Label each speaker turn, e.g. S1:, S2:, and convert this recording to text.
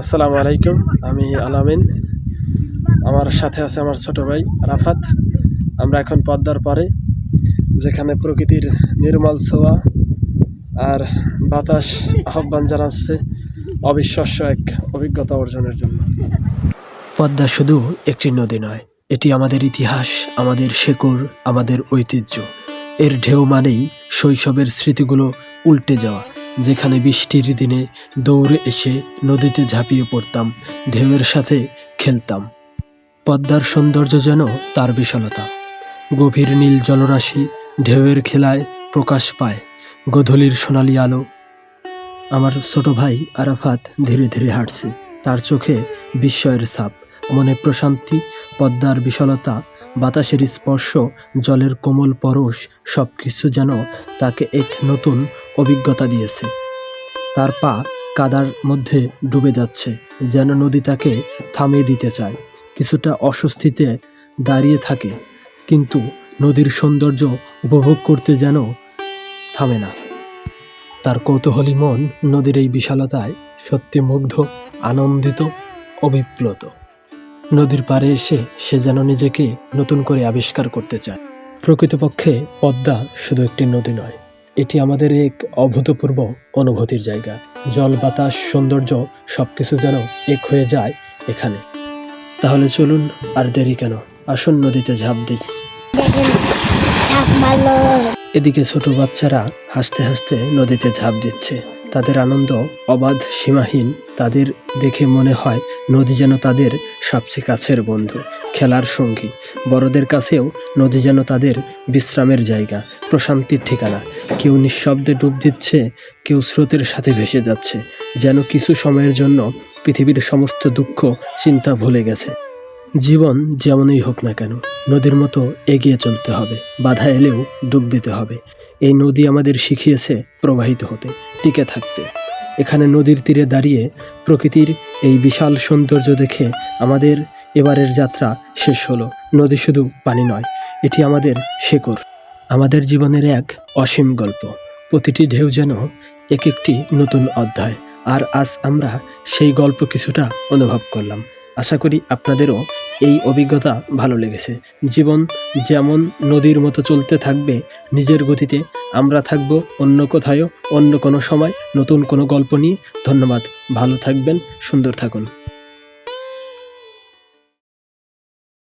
S1: আসসালামু আলাইকুম, আমি আলামিন আমার সাথে আছে আমার ছোট ভাই রাফাত। আমরা এখন পদ্মার পারে যেখানে প্রকৃতির নির্মল ছোঁয়া আর বাতাস আহ্বান জানাচ্ছে অবিশ্বাস্য এক অভিজ্ঞতা অর্জনের জন্য। পদ্মা শুধু একটি নদী নয়, এটি আমাদের ইতিহাস, আমাদের শেকড়, আমাদের ঐতিহ্য। এর ঢেউ মানেই শৈশবের স্মৃতিগুলো উল্টে যাওয়া। যেখানে বৃষ্টির দিনে দৌড়ে এসে নদীতে ঝাঁপিয়ে পড়তাম, ঢেউয়ের সাথে খেলতাম। পদ্মার সৌন্দর্য যেন তার বিশালতা। গভীর নীল জলরাশি ঢেউয়ের খেলায় প্রকাশ পায় গোধূলির সোনালি আলো। আমার ছোট ভাই আরাফাত ধীরে ধীরে হাঁটছে। তার চোখে বিস্ময়ের ছাপ, মনে প্রশান্তি, পদ্মার বিশালতা, বাতাসের স্পর্শ, জলের কোমল পরশ সব কিছু যেন তাকে এক নতুন অভিজ্ঞতা দিয়েছে। তার পা কাদার মধ্যে ডুবে যাচ্ছে, যেন নদী তাকে থামিয়ে দিতে চায়। কিছুটা অস্বস্তিতে দাঁড়িয়ে থাকে, কিন্তু নদীর সৌন্দর্য উপভোগ করতে যেন থামে না। তার কৌতূহলী মন নদীর এই বিশালতায় সত্যি মুগ্ধ, আনন্দিত, অবিপ্লুত। নদীর পাড়ে এসে সে যেন নিজেকে নতুন করে আবিষ্কার করতে চায়। প্রকৃতপক্ষে পদ্মা শুধু একটি নদী নয় এটি আমাদের এক অভূতপূর্ব অনুভূতির জায়গা। জল বাতাস সৌন্দর্য সব কিছু যেন এক হয়ে যায় এখানে। তাহলে চলুন আর দেরি কেন? আসুন নদীতে ঝাঁপ দিই। এদিকে ছোট বাচ্চারা হাসতে হাসতে নদীতে ঝাঁপ দিচ্ছে। তাদের আনন্দ অবাধ সীমাহীন, তাদের দেখে মনে হয় নদী যেন তাদের সবচেয়ে কাছের বন্ধু, খেলার সঙ্গী। বড়দের কাছেও নদী যেন তাদের বিশ্রামের জায়গা, প্রশান্তির ঠিকানা। কেউ নিঃশব্দে ডুব দিচ্ছে, কেউ স্রোতের সাথে ভেসে যাচ্ছে। যেন কিছু সময়ের জন্য পৃথিবীর সমস্ত দুঃখ, চিন্তা ভুলে গেছে। জীবন যেমনই হোক না কেন, নদীর মতো এগিয়ে চলতে হবে, বাধা এলেও ডুব দিতে হবে। এই নদী আমাদের শিখিয়েছে প্রবাহিত হতে, টিকে থাকতে। এখানে নদীর তীরে দাঁড়িয়ে প্রকৃতির এই বিশাল সৌন্দর্য দেখে আমাদের এবারের যাত্রা শেষ হলো। নদী শুধু পানি নয়, এটি আমাদের শেকড়। আমাদের জীবনের এক অসীম গল্প। প্রতিটি ঢেউ যেন এক একটি নতুন অধ্যায়। আর আজ আমরা সেই গল্প কিছুটা অনুভব করলাম। আশা করি আপনাদেরও এই অভিজ্ঞতা ভালো লেগেছে। জীবন যেমন নদীর মতো চলতে থাকবে, নিজের গতিতে আমরা থাকব অন্য কোথায়ও, অন্য কোনো সময়, নতুন কোনো গল্প নিয়ে। ধন্যবাদ। ভালো থাকবেন, সুন্দর থাকুন।